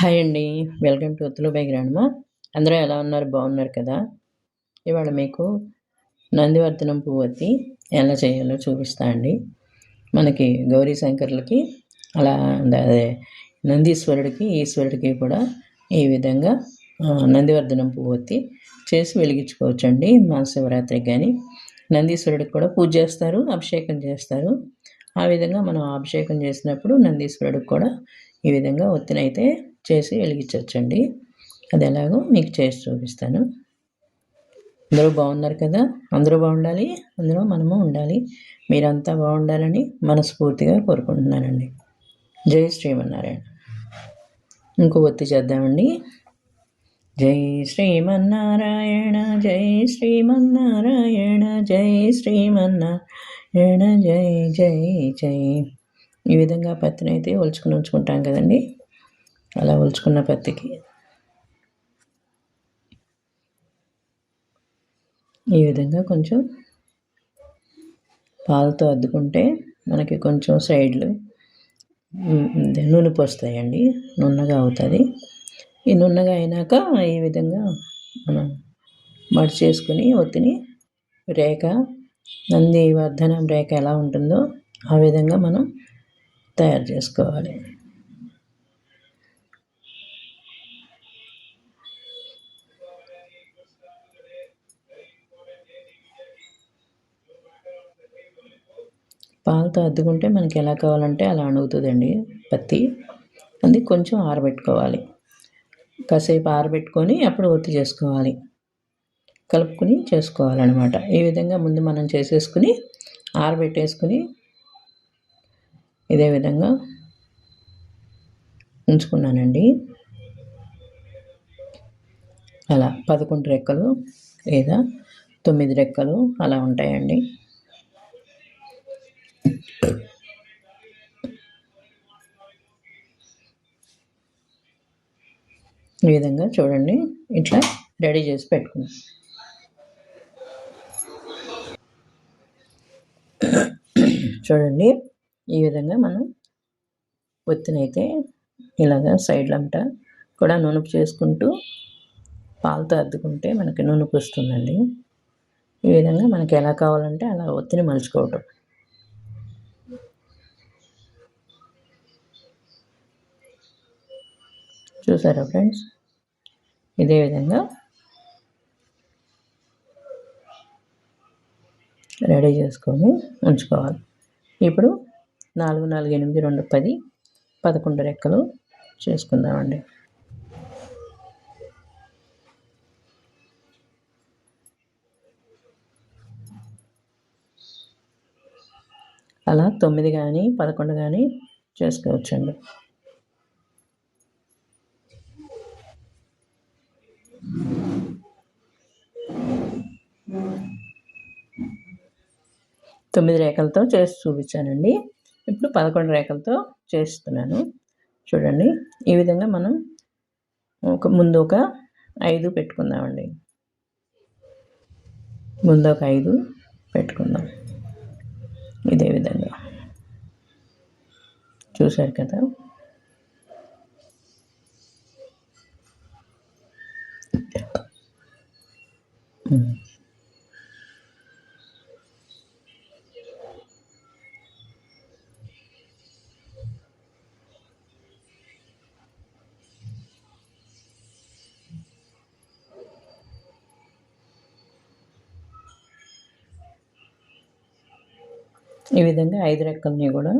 Hi అండి. Welcome to ఒత్తులు by grandma అందరూ ఎలా ఉన్నారు? బాగున్నారు కదా? ఇవాళ మీకు నందివర్ధనం పువ్వత్తి ఎలా చేయాలో చూపిస్తా అండి. మనకి గౌరీ శంకర్లకి అలా అదే నందీశ్వరుడికి ఈశ్వరుడికి కూడా ఈ విధంగా నందివర్ధనం పువ్వొత్తి చేసి వెలిగించుకోవచ్చండి. మహాశివరాత్రికి కానీ నందీశ్వరుడికి కూడా పూజ చేస్తారు అభిషేకం చేస్తారు. ఆ విధంగా మనం అభిషేకం చేసినప్పుడు నందీశ్వరుడికి కూడా ఈ విధంగా ఒత్తినైతే చేసి వెలిగించవచ్చండి. అది ఎలాగో మీకు చేసి చూపిస్తాను. అందరూ బాగున్నారు కదా? అందరూ బాగుండాలి అందులో మనము ఉండాలి. మీరంతా బాగుండాలని మనస్ఫూర్తిగా కోరుకుంటున్నానండి. జై శ్రీమన్నారాయణ. ఇంకో ఒత్తి చేద్దామండి. జై శ్రీమన్నారాయణ జై శ్రీమన్నారాయణ జై శ్రీమన్నారాయణ జై జై జై. ఈ విధంగా పత్తిని అయితే ఒలుచుకుని ఉంచుకుంటాం కదండి. అలా ఉల్చుకున్న పత్తికి ఈ విధంగా కొంచెం పాలతో అద్దుకుంటే మనకి కొంచెం సైడ్లు నూనె పోస్తాయండి. నున్నగా అవుతుంది. ఈ నున్నగా అయినాక ఈ విధంగా మనం మడిచేసుకుని ఒత్తిని రేఖ నంది వర్ధనం రేఖ ఎలా ఉంటుందో ఆ విధంగా మనం తయారు చేసుకోవాలి. పాలతో అద్దుకుంటే మనకి ఎలా కావాలంటే అలా అణుగుతుందండి పత్తి. అది కొంచెం ఆరబెట్టుకోవాలి. కాసేపు ఆరబెట్టుకొని అప్పుడు ఒత్తి చేసుకోవాలి. కలుపుకుని చేసుకోవాలన్నమాట. ఈ విధంగా ముందు మనం చేసేసుకుని ఆరబెట్టేసుకుని ఇదే విధంగా ఉంచుకున్నానండి. అలా పదకొండు రెక్కలు లేదా తొమ్మిది రెక్కలు అలా ఉంటాయండి. ఈ విధంగా చూడండి. ఇట్లా రెడీ చేసి పెట్టుకున్నాం చూడండి. ఈ విధంగా మనం ఒత్తినైతే ఇలాగా సైడ్లంతా కూడా నునుపు చేసుకుంటూ పాలతో అద్దుకుంటే మనకి నునుపు వస్తుందండి. ఈ విధంగా మనకి ఎలా కావాలంటే అలా ఒత్తిని మలుచుకోవటం. చూసారా ఫ్రెండ్స్? ఇదే విధంగా రెడీ చేసుకొని ఉంచుకోవాలి. ఇప్పుడు నాలుగు నాలుగు ఎనిమిది రెండు పది పదకొండు రెక్కలు చేసుకుందామండి. అలా తొమ్మిది కానీ పదకొండు కానీ చేసుకోవచ్చండి. తొమ్మిది రేఖలతో చేసి చూపించానండి. ఇప్పుడు పదకొండు రేఖలతో చేస్తున్నాను. చూడండి ఈ విధంగా మనం ఒక ముందు ఒక ఐదు పెట్టుకుందామండి. ముందు ఒక ఐదు పెట్టుకుందాం. ఇదే విధంగా. చూశారు కదా? ఈ విధంగా ఐదు రెక్కల్ని కూడా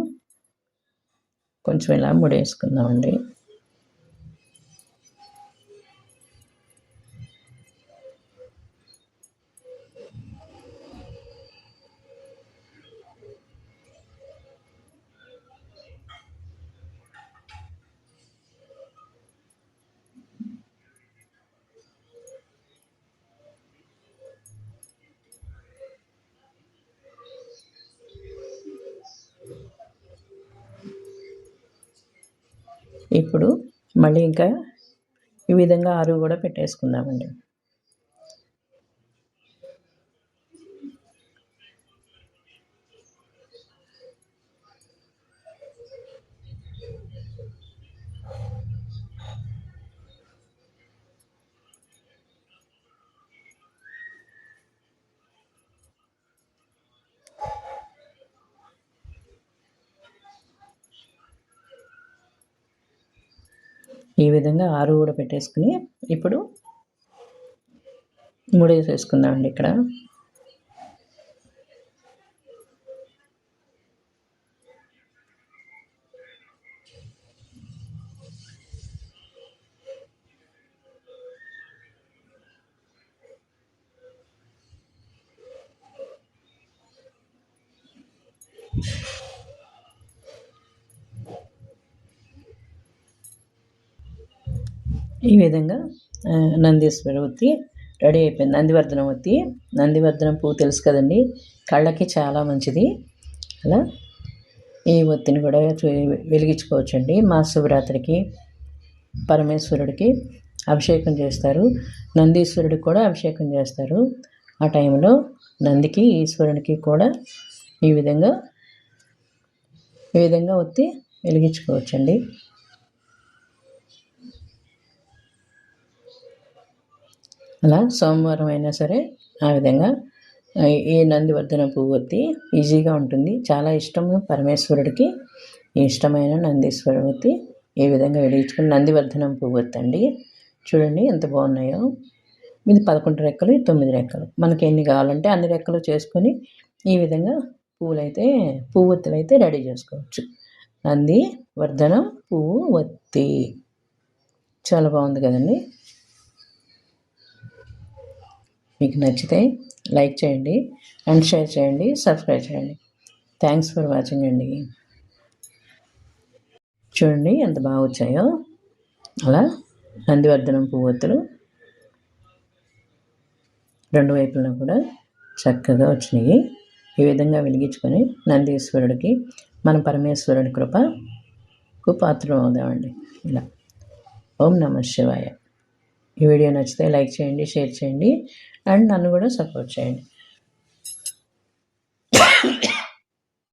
కొంచెం ఇలా ముడేసుకుందామండి. ఇప్పుడు మళ్ళీ ఇంకా ఈ విధంగా ఆరు కూడా పెట్టేసుకుందామండి. ఈ విధంగా ఆరు కూడా పెట్టేసుకుని ఇప్పుడు మూడేసేసుకుందామండి ఇక్కడ. ఈ విధంగా ఆ, ఒత్తి రెడీ అయిపోయింది. నందివర్ధనం ఒత్తి నందివర్ధనం పువ్వు తెలుసు కదండి కళ్ళకి చాలా మంచిది. అలా ఈ ఒత్తిని కూడా వెలిగించుకోవచ్చండి. మా శివరాత్రికి పరమేశ్వరుడికి అభిషేకం చేస్తారు. నందీశ్వరుడికి కూడా అభిషేకం చేస్తారు. ఆ టైంలో నందికి ఈశ్వరునికి కూడా ఈ విధంగా ఈ విధంగా ఒత్తి వెలిగించుకోవచ్చండి. అలా సోమవారం అయినా సరే ఆ విధంగా ఈ నందివర్ధన పువ్వు ఒత్తి ఈజీగా ఉంటుంది. చాలా ఇష్టము పరమేశ్వరుడికి. ఇష్టమైన నందీశ్వర ఒత్తి ఈ విధంగా వెలిగించుకుని నందివర్ధనం పువ్వు ఒత్తి అండి చూడండి ఎంత బాగున్నాయో. ఇది పదకొండు రెక్కలు తొమ్మిది రెక్కలు. మనకి ఎన్ని కావాలంటే అన్ని రెక్కలు చేసుకొని ఈ విధంగా పువ్వులైతే పువ్వు ఒత్తులు అయితే రెడీ చేసుకోవచ్చు. నంది వర్ధనం పువ్వు ఒత్తి. చాలా బాగుంది కదండి. మీకు నచ్చితే లైక్ చేయండి అండ్ షేర్ చేయండి సబ్స్క్రైబ్ చేయండి. థ్యాంక్స్ ఫర్ వాచింగ్ అండి. చూడండి ఎంత బాగా వచ్చాయో. అలా నందివర్ధనం పువ్వొత్తులు రెండు వైపులా కూడా చక్కగా వచ్చినాయి. ఈ విధంగా వెలిగించుకొని నందీశ్వరుడికి మన పరమేశ్వరుడి కృపకు పాత్రం అవుదామండి. ఇలా. ఓం నమ శివాయ. ఈ వీడియో నచ్చితే లైక్ చేయండి షేర్ చేయండి. అండ్ నన్ను కూడా సపోర్ట్ చేయండి.